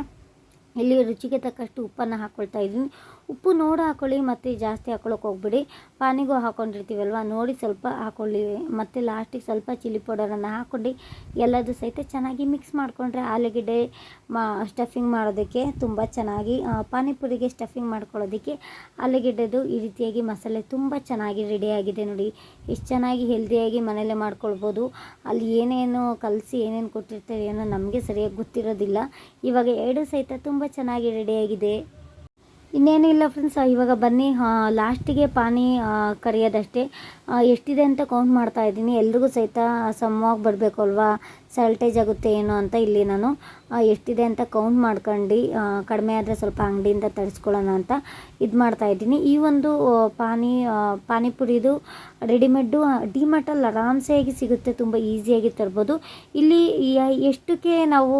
ಇಲ್ಲಿ ರುಚಿಗೆ ತಕ್ಕಷ್ಟು ಉಪ್ಪನ್ನು ಹಾಕ್ಕೊಳ್ತಾ ಇದ್ದೀನಿ. ಉಪ್ಪು ನೋಡಿ ಹಾಕ್ಕೊಳ್ಳಿ ಮತ್ತು ಜಾಸ್ತಿ ಹಾಕೊಳ್ಳೋಕೆ ಹೋಗ್ಬಿಡಿ. ಪಾನಿಗೂ ಹಾಕ್ಕೊಂಡಿರ್ತೀವಲ್ವ ನೋಡಿ ಸ್ವಲ್ಪ ಹಾಕೊಳ್ಳಿ. ಮತ್ತು ಲಾಸ್ಟಿಗೆ ಸ್ವಲ್ಪ ಚಿಲ್ಲಿ ಪೌಡರನ್ನು ಹಾಕ್ಕೊಂಡು ಎಲ್ಲದೂ ಸಹಿತ ಚೆನ್ನಾಗಿ ಮಿಕ್ಸ್ ಮಾಡಿಕೊಂಡ್ರೆ ಆಲೂಗೆಡ್ಡೆ, ಮಾ ಸ್ಟಫಿಂಗ್ ಮಾಡೋದಕ್ಕೆ ತುಂಬ ಚೆನ್ನಾಗಿ ಪಾನಿಪುರಿಗೆ ಸ್ಟಫಿಂಗ್ ಮಾಡ್ಕೊಳ್ಳೋದಕ್ಕೆ ಆಲೂಗೆಡ್ಡೆದು ಈ ರೀತಿಯಾಗಿ ಮಸಾಲೆ ತುಂಬ ಚೆನ್ನಾಗಿ ರೆಡಿಯಾಗಿದೆ ನೋಡಿ. ಎಷ್ಟು ಚೆನ್ನಾಗಿ ಹೆಲ್ದಿಯಾಗಿ ಮನೆಯಲ್ಲೇ ಮಾಡ್ಕೊಳ್ಬೋದು. ಅಲ್ಲಿ ಏನೇನು ಕಲಸಿ ಏನೇನು ಕೊಟ್ಟಿರ್ತಾರೆ ಏನೋ ನಮಗೆ ಸರಿಯಾಗಿ ಗೊತ್ತಿರೋದಿಲ್ಲ. ಇವಾಗ ಎರಡು ಸಹಿತ ತುಂಬ ಚೆನ್ನಾಗಿ ರೆಡಿಯಾಗಿದೆ ಇನ್ನೇನು ಇಲ್ಲ ಫ್ರೆಂಡ್ಸ್ ಇವಾಗ ಬನ್ನಿ ಲಾಸ್ಟಿಗೆ ಪಾನಿ ಕರಿಯೋದಷ್ಟೇ. ಎಷ್ಟಿದೆ ಅಂತ ಕೌಂಟ್ ಮಾಡ್ತಾ ಇದ್ದೀನಿ. ಎಲ್ರಿಗೂ ಸಹಿತ ಸಮವಾಗಿ ಬರಬೇಕು ಅಲ್ವಾ ಸಾಲ್ಟೇಜ್ ಆಗುತ್ತೆ ಏನೋ ಅಂತ ಇಲ್ಲಿ ನಾನು. ಎಷ್ಟಿದೆ ಅಂತ ಕೌಂಟ್ ಮಾಡ್ಕೊಂಡು ಕಡಿಮೆ ಆದರೆ ಸ್ವಲ್ಪ ಅಂಗಡಿಯಿಂದ ತರಿಸ್ಕೊಳ್ಳೋಣ ಅಂತ ಇದು ಮಾಡ್ತಾ ಇದ್ದೀನಿ. ಈ ಒಂದು ಪಾನಿ ಪಾನಿಪುರಿದು ರೆಡಿಮೇಡು ಡಿಮಾರ್ಟಲ್ಲಿ ಆರಾಮ್ಸೆಯಾಗಿ ಸಿಗುತ್ತೆ. ತುಂಬ ಈಸಿಯಾಗಿ ತರ್ಬೋದು. ಇಲ್ಲಿ ಎಷ್ಟಕ್ಕೆ ನಾವು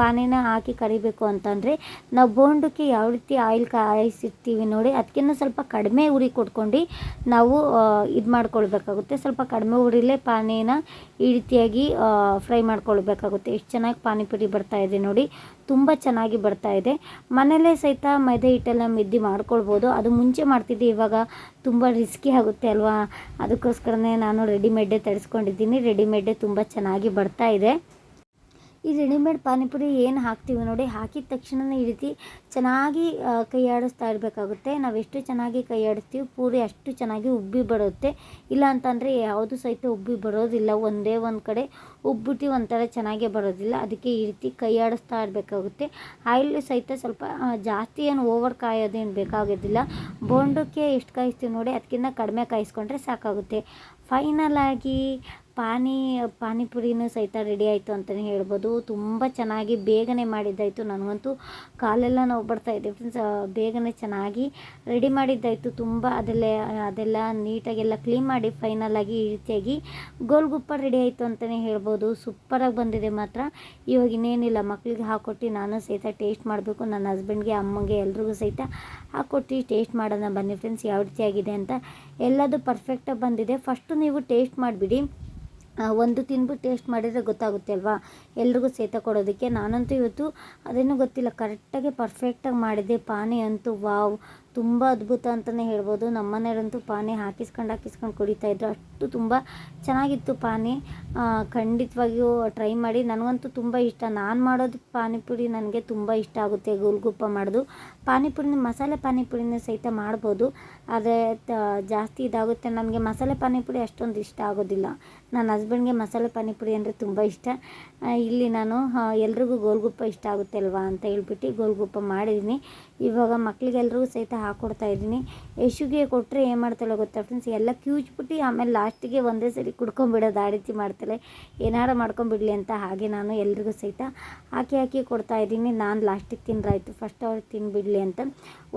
ಪಾನಿನ ಹಾಕಿ ಕರಿಬೇಕು ಅಂತಂದರೆ ನಾವು ಬೋಂಡಕ್ಕೆ ಯಾವ ರೀತಿ ಆಯಿಲ್ ಕಾಯಿಸಿರ್ತೀವಿ ನೋಡಿ ಅದಕ್ಕಿಂತ ಸ್ವಲ್ಪ ಕಡಿಮೆ ಉರಿ ಕೊಟ್ಕೊಂಡು ನಾವು ಇದು ಮಾಡ್ಕೊಳ್ಬೇಕಾಗುತ್ತೆ. ಸ್ವಲ್ಪ ಕಡಿಮೆ ಉರಿಲೇ ಪಾನಿನ ಈ ರೀತಿಯಾಗಿ ಫ್ರೈ ಮಾಡ್ಕೊಳ್ಬೇಕಾಗುತ್ತೆ. ಎಷ್ಟು ಚೆನ್ನಾಗಿ ಪಾನಿಪುರಿ ಬರ್ತಾ ಇದೆ ನೋಡಿ. ತುಂಬ ಚೆನ್ನಾಗಿ ಬರ್ತಾ ಇದೆ. ಮನೆಯಲ್ಲೇ ಸಹಿತ ಮೈದೆ ಹಿಟ್ಟೆಲ್ಲ ಮಿದ್ದಿ ಮಾಡ್ಕೊಳ್ಬೋದು. ಅದು ಮುಂಚೆ ಮಾಡ್ತಿದ್ದೆ, ಇವಾಗ ತುಂಬ ರಿಸ್ಕಿ ಆಗುತ್ತೆ ಅಲ್ವಾ? ಅದಕ್ಕೋಸ್ಕರನೇ ನಾನು ರೆಡಿಮೇಡೇ ತರಿಸ್ಕೊಂಡಿದ್ದೀನಿ. ರೆಡಿಮೇಡೇ ತುಂಬ ಚೆನ್ನಾಗಿ ಬರ್ತಾ ಇದೆ. ಈ ರೆಡಿಮೇಡ್ ಪಾನಿಪುರಿ ಏನು ಹಾಕ್ತೀವಿ ನೋಡಿ, ಹಾಕಿದ ತಕ್ಷಣನೇ ಈ ರೀತಿ ಚೆನ್ನಾಗಿ ಕೈಯಾಡಿಸ್ತಾ ಇರಬೇಕಾಗುತ್ತೆ. ನಾವು ಎಷ್ಟು ಚೆನ್ನಾಗಿ ಕೈಯಾಡಿಸ್ತೀವಿ, ಪೂರಿ ಅಷ್ಟು ಚೆನ್ನಾಗಿ ಉಬ್ಬಿ ಬರುತ್ತೆ. ಇಲ್ಲ ಅಂತಂದರೆ ಯಾವುದು ಸಹಿತ ಉಬ್ಬಿ ಬರೋದಿಲ್ಲ, ಒಂದೇ ಒಂದು ಕಡೆ ಉಬ್ಬಿಟ್ಟು ಒಂಥರ ಚೆನ್ನಾಗೇ ಬರೋದಿಲ್ಲ. ಅದಕ್ಕೆ ಈ ರೀತಿ ಕೈಯಾಡಿಸ್ತಾ ಇರಬೇಕಾಗುತ್ತೆ. ಆಯಿಲ್ ಸಹಿತ ಸ್ವಲ್ಪ ಜಾಸ್ತಿ ಏನು ಓವರ್ ಕಾಯೋದೇನು ಬೇಕಾಗೋದಿಲ್ಲ. ಬೋಂಡಕ್ಕೆ ಎಷ್ಟು ಕಾಯಿಸ್ತೀವಿ ನೋಡಿ, ಅದಕ್ಕಿಂತ ಕಡಿಮೆ ಕಾಯಿಸ್ಕೊಂಡ್ರೆ ಸಾಕಾಗುತ್ತೆ. ಫೈನಲ್ ಆಗಿ ಪಾನಿ, ಪಾನಿಪುರಿನೂ ಸಹಿತ ರೆಡಿ ಆಯಿತು ಅಂತಲೇ ಹೇಳ್ಬೋದು. ತುಂಬ ಚೆನ್ನಾಗಿ ಬೇಗನೆ ಮಾಡಿದ್ದಾಯಿತು. ನನಗಂತೂ ಕಾಲೆಲ್ಲ ನೋವು ಬರ್ತಾ ಇದೆ ಫ್ರೆಂಡ್ಸ್ ಬೇಗನೆ ಚೆನ್ನಾಗಿ ರೆಡಿ ಮಾಡಿದ್ದಾಯಿತು. ತುಂಬ ಅದೆಲ್ಲ ಅದೆಲ್ಲ ನೀಟಾಗೆಲ್ಲ ಕ್ಲೀನ್ ಮಾಡಿ ಫೈನಲ್ ಆಗಿ ಈ ರೀತಿಯಾಗಿ ಗೋಲ್ಗುಪ್ಪ ರೆಡಿ ಆಯಿತು ಅಂತಲೇ ಹೇಳ್ಬೋದು. ಸೂಪರಾಗಿ ಬಂದಿದೆ ಮಾತ್ರ. ಇವಾಗ ಇನ್ನೇನಿಲ್ಲ. ಮಕ್ಕಳಿಗೆ ಹಾಕ್ಕೊಟ್ಟು ನಾನು ಸಹಿತ ಟೇಸ್ಟ್ ಮಾಡಬೇಕು. ನನ್ನ ಹಸ್ಬೆಂಡ್ಗೆ ಅಮ್ಮಂಗೆ ಎಲ್ರಿಗೂ ಸಹಿತ ಹಾಕ್ಕೊಟ್ಟು ಟೇಸ್ಟ್ ಮಾಡೋಣ ಬನ್ನಿ ಫ್ರೆಂಡ್ಸ್ ಯಾವ ರೀತಿಯಾಗಿದೆ ಅಂತ ಎಲ್ಲದೂ ಪರ್ಫೆಕ್ಟಾಗಿ ಬಂದಿದೆ. ಫಸ್ಟು ನೀವು ಟೇಸ್ಟ್ ಮಾಡಿಬಿಡಿ. ಒಂದು ತಿಂದ್ಬಿಟ್ಟು ಟೇಸ್ಟ್ ಮಾಡಿದರೆ ಗೊತ್ತಾಗುತ್ತೆ ಅಲ್ವಾ? ಎಲ್ರಿಗೂ ಸೇತ ಕೊಡೋದಕ್ಕೆ. ನಾನಂತೂ ಇವತ್ತು, ಅದೇನೂ ಗೊತ್ತಿಲ್ಲ ಕರೆಕ್ಟಾಗಿ ಪರ್ಫೆಕ್ಟಾಗಿ ಮಾಡಿದೆ ಪಾನಿ ಅಂತೂ ವಾವ್. ತುಂಬ ಅದ್ಭುತ ಅಂತಲೇ ಹೇಳ್ಬೋದು. ನಮ್ಮ ಮನೆಯವರಂತೂ ಪಾನಿ ಹಾಕಿಸ್ಕೊಂಡು ಹಾಕಿಸ್ಕೊಂಡು ಕುಡಿತಾ ಇದ್ರು. ಅಷ್ಟು ತುಂಬ ಚೆನ್ನಾಗಿತ್ತು ಪಾನಿ. ಖಂಡಿತವಾಗಿಯೂ ಟ್ರೈ ಮಾಡಿ. ನನಗಂತೂ ತುಂಬ ಇಷ್ಟ. ನಾನು ಮಾಡೋದು ಪಾನಿಪುರಿ ನನಗೆ ತುಂಬ ಇಷ್ಟ ಆಗುತ್ತೆ ಗೋಲ್ಗುಪ್ಪ ಮಾಡೋದು. ಪಾನಿಪುರಿನ ಮಸಾಲೆ ಪಾನಿಪುರಿನ ಸಹಿತ ಮಾಡ್ಬೋದು. ಆದರೆ ಜಾಸ್ತಿ ಇದಾಗುತ್ತೆ. ನನಗೆ ಮಸಾಲೆ ಪಾನಿಪುರಿ ಅಷ್ಟೊಂದು ಇಷ್ಟ ಆಗೋದಿಲ್ಲ. ನನ್ನ ಹಸ್ಬೆಂಡ್ಗೆ ಮಸಾಲೆ ಪಾನಿಪುರಿ ಅಂದರೆ ತುಂಬ ಇಷ್ಟ. ಇಲ್ಲಿ ನಾನು ಎಲ್ರಿಗೂ ಗೋಲ್ಗುಪ್ಪ ಇಷ್ಟ ಆಗುತ್ತೆ ಅಲ್ವಾ ಅಂತ ಹೇಳ್ಬಿಟ್ಟು ಗೋಲ್ಗುಪ್ಪ ಮಾಡಿದ್ದೀನಿ ಇವಾಗ ಮಕ್ಕಳಿಗೆಲ್ರಿಗೂ ಸಹಿತ ಹಾಕ್ಕೊಡ್ತಾ ಇದ್ದೀನಿ. ಯಶುಗೆ ಕೊಟ್ಟರೆ ಏನು ಮಾಡ್ತಾಳೆ ಗೊತ್ತಾ ಫ್ರೆಂಡ್ಸ್ ಎಲ್ಲ ಕ್ಯೂಚ್ಬಿಟ್ಟು ಆಮೇಲೆ ಲಾಸ್ಟಿಗೆ ಒಂದೇ ಸರಿ ಕುಡ್ಕೊಂಬಿಡೋದು ಆ ರೀತಿ ಮಾಡ್ತಾಳೆ. ಏನಾರು ಮಾಡ್ಕೊಂಬಿಡಲಿ ಅಂತ ಹಾಗೆ ನಾನು ಎಲ್ರಿಗೂ ಸಹಿತ ಹಾಕಿ ಹಾಕಿ ಕೊಡ್ತಾ ಇದ್ದೀನಿ. ನಾನು ಲಾಸ್ಟಿಗೆ ತಿನ್ನರಾಯ್ತು ಫಸ್ಟ್ ಅವ್ರಿಗೆ ತಿನ್ಬಿಡ್ಲಿ ಅಂತ.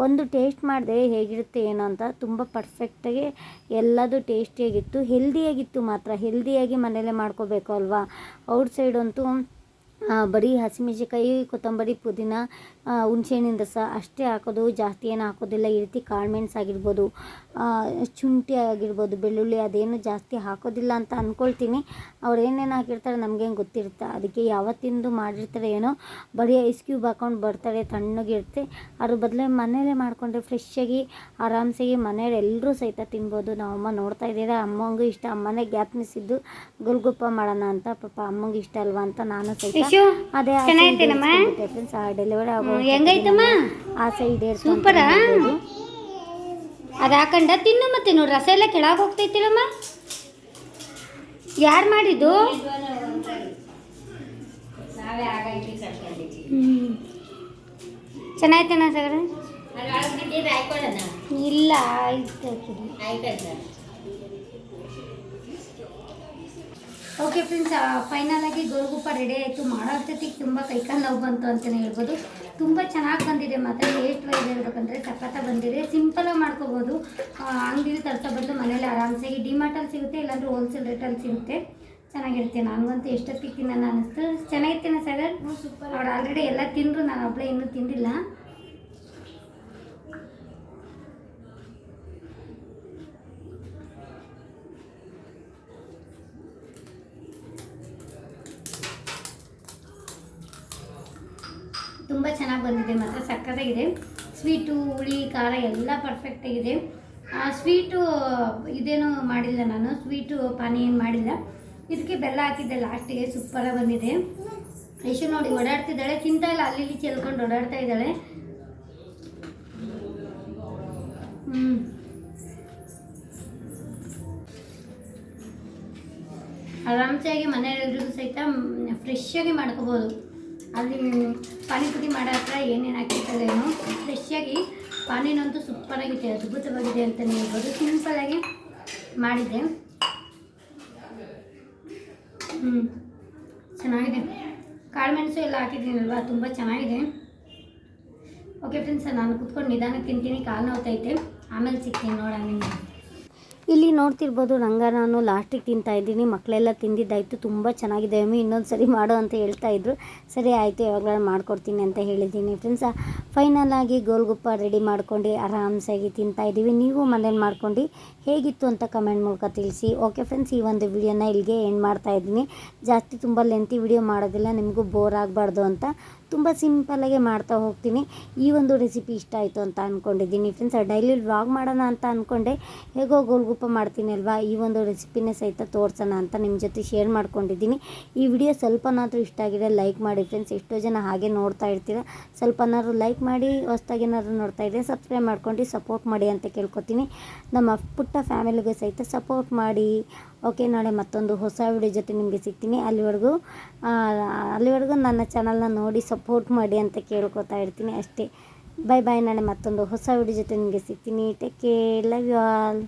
ಒಂದು ಟೇಸ್ಟ್ ಮಾಡಿದೆ ಹೇಗಿರುತ್ತೆ ಏನೋ ಅಂತ. ತುಂಬ ಪರ್ಫೆಕ್ಟಾಗಿ ಎಲ್ಲದು ಟೇಸ್ಟಿಯಾಗಿತ್ತು ಹೆಲ್ದಿಯಾಗಿತ್ತು ಮಾತ್ರ. ಹೆಲ್ದಿಯಾಗಿ ಮನೇಲೇ ಮಾಡ್ಕೋಬೇಕು ಅಲ್ವಾ? ಔಟ್ಸೈಡ್ ಅಂತೂ ಬರೀ ಹಸಿಮೆಣಸಿಕಾಯಿ ಕೊತ್ತಂಬರಿ, ಪುದೀನ ಹುಣಸೆಹಣ್ಣಿನ ರಸ ಅಷ್ಟೇ ಹಾಕೋದು. ಜಾಸ್ತಿ ಏನು ಹಾಕೋದಿಲ್ಲ. ಈ ರೀತಿ ಕಾಳುಮೆಣಸು ಆಗಿರ್ಬೋದು ಶುಂಠಿ ಆಗಿರ್ಬೋದು, ಬೆಳ್ಳುಳ್ಳಿ, ಅದೇನು ಜಾಸ್ತಿ ಹಾಕೋದಿಲ್ಲ ಅಂತ ಅಂದ್ಕೊಳ್ತೀನಿ ಅವ್ರು ಏನೇನು ಹಾಕಿರ್ತಾರೆ ನಮಗೇನು ಗೊತ್ತಿರುತ್ತೆ. ಅದಕ್ಕೆ ಯಾವತ್ತಿಂದು ಮಾಡಿರ್ತಾರೆ ಏನೋ, ಬರೀ ಐಸ್ ಕ್ಯೂಬ್ ಹಾಕೊಂಡು ಬರ್ತಾರೆ, ತಣ್ಣಗಿರುತ್ತೆ. ಅದ್ರ ಬದಲು ಮನೆಯಲ್ಲೇ ಮಾಡಿಕೊಂಡ್ರೆ ಫ್ರೆಶ್ಶಾಗಿ ಆರಾಮ್ಸಾಗಿ ಮನೆಯವ್ರು ಎಲ್ಲರೂ ಸಹಿತ ತಿನ್ಬೋದು. ನಮ್ಮಮ್ಮ ನೋಡ್ತಾ ಇದ್ದೀರಾ, ಅಮ್ಮಂಗೂ ಇಷ್ಟ. ಅಮ್ಮನೇ ಗ್ಯಾಪ್ನಿಸಿದ್ದು ಗುಲ್ಗುಪ್ಪ ಮಾಡೋಣ ಅಂತ, ಪಾಪ ಅಮ್ಮಂಗೆ ಇಷ್ಟ ಅಲ್ವಾ? ಅಂತ ನಾನು ಸಹಿತ ಅದೇ ಫ್ರೆಂಡ್ಸ್ ಆ ಡೆಲಿವರಿ ಆಗೋ ಹೆಂಗೈತಮ್ಮ? ಆಸೆ ಸೂಪರ? ಅದು ಹಾಕಂಡ ತಿನ್ನು ಮತ್ತೆ ನೋಡಿ ರಸ ಎಲ್ಲ ಕೆಳಗೆ ಹೋಗ್ತೈತಿಲ್ಲಮ್ಮ? ಯಾರು ಮಾಡಿದ್ದು? ಹ್ಮ್. ಚೆನ್ನಾಯ್ತೇನ ಸಗರ? ಇಲ್ಲ ಆಯ್ತು ಓಕೆ ಫ್ರೆಂಡ್ಸ್ ಫೈನಲಾಗಿ ಆಗಿ ಗೋಲ್ಗುಪ್ಪ ರೆಡಿ ಆಯಿತು. ಮಾಡೋ ಅಷ್ಟೊತ್ತಿಗೆ ತುಂಬ ಕೈಕಾಲು ನೋವು ಬಂತು ಅಂತಲೇ ಹೇಳ್ಬೋದು. ತುಂಬ ಚೆನ್ನಾಗಿ ಬಂದಿದೆ ಮಾತ್ರ. ಟೇಸ್ಟ್ ವೈಸ್ ಹೇಳ್ಬೇಕಂದ್ರೆ ಸಖತ್ತ ಬಂದಿದೆ. ಸಿಂಪಲಾಗಿ ಮಾಡ್ಕೋಬೋದು. ಅಂಗಡಿಲಿ ತರ್ತಾ ಬಂದು ಮನೇಲಿ ಆರಾಮ್ಸಾಗಿ ಡಿಮಾರ್ಟಲ್ಲಿ ಸಿಗುತ್ತೆ ಇಲ್ಲಾಂದ್ರೆ ಹೋಲ್ಸೇಲ್ ರೇಟಲ್ಲಿ ಸಿಗುತ್ತೆ. ಚೆನ್ನಾಗಿರುತ್ತೆ. ನನಗಂತೂ ಎಷ್ಟೊತ್ತಿಗೆ ತಿನ್ನೋಣ ಅನ್ನಿಸ್ತು. ಚೆನ್ನಾಗಿರ್ತೀನಿ ಸರ್ ಅವ್ರು ಆಲ್ರೆಡಿ ಎಲ್ಲ ತಿಂದರು ನಾನು ಒಬ್ಬಳೇ ಇನ್ನೂ ತಿಂದಿಲ್ಲ ತುಂಬ ಚೆನ್ನಾಗಿ ಬಂದಿದೆ, ಮಾತ್ರ ಸಕ್ಕತ್ತಾಗಿದೆ. ಸ್ವೀಟು ಹುಳಿ, ಖಾರ ಎಲ್ಲ ಪರ್ಫೆಕ್ಟಾಗಿದೆ ಸ್ವೀಟು ಇದೇನು ಮಾಡಿಲ್ಲ ನಾನು. ಸ್ವೀಟು ಪಾನಿ ಏನು ಮಾಡಿಲ್ಲ. ಇದಕ್ಕೆ ಬೆಲ್ಲ ಹಾಕಿದ್ದೆ ಲಾಸ್ಟಿಗೆ ಸೂಪರಾಗಿ ಬಂದಿದೆ. ಯಶು ನೋಡಿ, ಓಡಾಡ್ತಿದ್ದಾಳೆ. ತಿಂತಾ ಇಲ್ಲ, ಅಲ್ಲಿ ಇಲ್ಲಿ ಚೆಲ್ಕೊಂಡು ಓಡಾಡ್ತಾ ಇದ್ದಾಳೆ. ಹ್ಞೂ ಆರಾಮ್ಸಾಗಿ ಮನೆಯಲ್ಲಿ ಸಹಿತ ಫ್ರೆಶ್ಶಾಗಿ ಮಾಡ್ಕೋಬೋದು. ಅಲ್ಲಿ ಪಾನಿಪುರಿ ಮಾಡೋ ಹತ್ರ ಏನೇನು ಹಾಕಿರ್ತಾರೇನೋ ಫ್ರೆಶ್ಶಾಗಿ ಪಾನಿನಂತೂ ಸೂಪರಾಗಿದೆ ಅದ್ಭುತವಾಗಿದೆ ಅಂತ ಹೇಳ್ಬೋದು. ಸಿಂಪಲಾಗಿ ಮಾಡಿದ್ದೆ ಹ್ಞೂ ಚೆನ್ನಾಗಿದೆ. ಕಾಳುಮೆಣಸು ಎಲ್ಲ ಹಾಕಿದ್ದೀನಲ್ವಾ, ತುಂಬ ಚೆನ್ನಾಗಿದೆ. ಓಕೆ ಫ್ರೆಂಡ್ಸ್ ನಾನು ಕುತ್ಕೊಂಡು ನಿಧಾನಕ್ಕೆ ತಿಂತೀನಿ, ಕಾಲು ನೋವ್ತೈತೆ. ಆಮೇಲೆ ಸಿಗ್ತೀನಿ ನೋಡೋಣ ನಿಮಗೆ. ಇಲ್ಲಿ ನೋಡ್ತಿರ್ಬೋದು ನಂಗ ನಾನು ಲಾಸ್ಟಿಗೆ ತಿಂತಾ ಇದ್ದೀನಿ. ಮಕ್ಕಳೆಲ್ಲ ತಿಂದಿದ್ದಾಯಿತು, ತುಂಬ ಚೆನ್ನಾಗಿದೆ. ಅಮ್ಮಿ ಇನ್ನೊಂದು ಸರಿ ಮಾಡು ಅಂತ ಹೇಳ್ತಾ ಇದ್ರು. ಸರಿ ಆಯಿತು, ಯಾವಾಗಲೂ ಮಾಡ್ಕೊಡ್ತೀನಿ ಅಂತ ಹೇಳಿದ್ದೀನಿ ಫ್ರೆಂಡ್ಸ್ ಫೈನಲ್ ಆಗಿ ಗೋಲ್ಗುಪ್ಪ ರೆಡಿ ಮಾಡ್ಕೊಂಡು ಆರಾಮ್ಸಾಗಿ ತಿಂತಾ ಇದ್ದೀವಿ. ನೀವು ಮನೇಲಿ ಮಾಡ್ಕೊಂಡು ಹೇಗಿತ್ತು ಅಂತ ಕಮೆಂಟ್ ಮೂಲಕ ತಿಳಿಸಿ. ಓಕೆ ಫ್ರೆಂಡ್ಸ್ ಈ ಒಂದು ವಿಡಿಯೋನ ಇಲ್ಲಿಗೆ ಎಂಡ್ ಮಾಡ್ತಾ ಇದ್ದೀನಿ. ಜಾಸ್ತಿ ತುಂಬ ಲೆಂತಿ ವಿಡಿಯೋ ಮಾಡೋದಿಲ್ಲ, ನಿಮಗೂ ಬೋರ್ ಆಗಬಾರ್ದು ಅಂತ ತುಂಬ ಸಿಂಪಲಾಗೆ ಮಾಡ್ತಾ ಹೋಗ್ತೀನಿ. ಈ ಒಂದು ರೆಸಿಪಿ ಇಷ್ಟ ಆಯಿತು ಅಂತ ಅಂದ್ಕೊಂಡಿದ್ದೀನಿ ಫ್ರೆಂಡ್ಸ್ ಡೈಲಿ ವ್ಲಾಗ್ ಮಾಡೋಣ ಅಂತ ಅಂದ್ಕೊಂಡೆ ಹೇಗೋ ಗೋಲ್ಗುಪ್ಪ ಮಾಡ್ತೀನಿ ಅಲ್ವಾ ಈ ಒಂದು ರೆಸಿಪಿನೇ ಸಹಿತ ತೋರಿಸೋಣ ಅಂತ ನಿಮ್ಮ ಜೊತೆ ಶೇರ್ ಮಾಡ್ಕೊಂಡಿದ್ದೀನಿ. ಈ ವಿಡಿಯೋ ಸ್ವಲ್ಪನಾದರೂ ಇಷ್ಟ ಆಗಿದೆ ಲೈಕ್ ಮಾಡಿ. ಫ್ರೆಂಡ್ಸ್ ಎಷ್ಟೋ ಜನ ಹಾಗೆ ನೋಡ್ತಾ ಇರ್ತೀರ. ಸ್ವಲ್ಪನಾದ್ರು ಲೈಕ್ ಮಾಡಿ, ಹೊಸ್ದಾಗಿ ಏನಾದ್ರು ನೋಡ್ತಾ ಇದ್ದರೆ ಸಬ್ಸ್ಕ್ರೈಬ್ ಮಾಡ್ಕೊಂಡು ಸಪೋರ್ಟ್ ಮಾಡಿ ಅಂತ ಕೇಳ್ಕೊತೀನಿ. ನಮ್ಮ ಪುಟ್ಟ ಫ್ಯಾಮಿಲಿಗೂ ಸಹಿತ ಸಪೋರ್ಟ್ ಮಾಡಿ. ಓಕೆ, ನಾಳೆ ಮತ್ತೊಂದು ಹೊಸ ವಿಡಿಯೋ ಜೊತೆ ನಿಮಗೆ ಸಿಗ್ತೀನಿ. ಅಲ್ಲಿವರೆಗೂ ಅಲ್ಲಿವರೆಗೂ ನನ್ನ ಚಾನಲ್ನ ನೋಡಿ ಸಪೋರ್ಟ್ ಮಾಡಿ ಅಂತ ಕೇಳ್ಕೊತಾ ಇರ್ತೀನಿ ಅಷ್ಟೇ. ಬಾಯ್ ಬಾಯ್ ನಾಳೆ ಮತ್ತೊಂದು ಹೊಸ ವಿಡಿಯೋ ಜೊತೆ ನಿಮಗೆ ಸಿಗ್ತೀನಿ. Take care love you all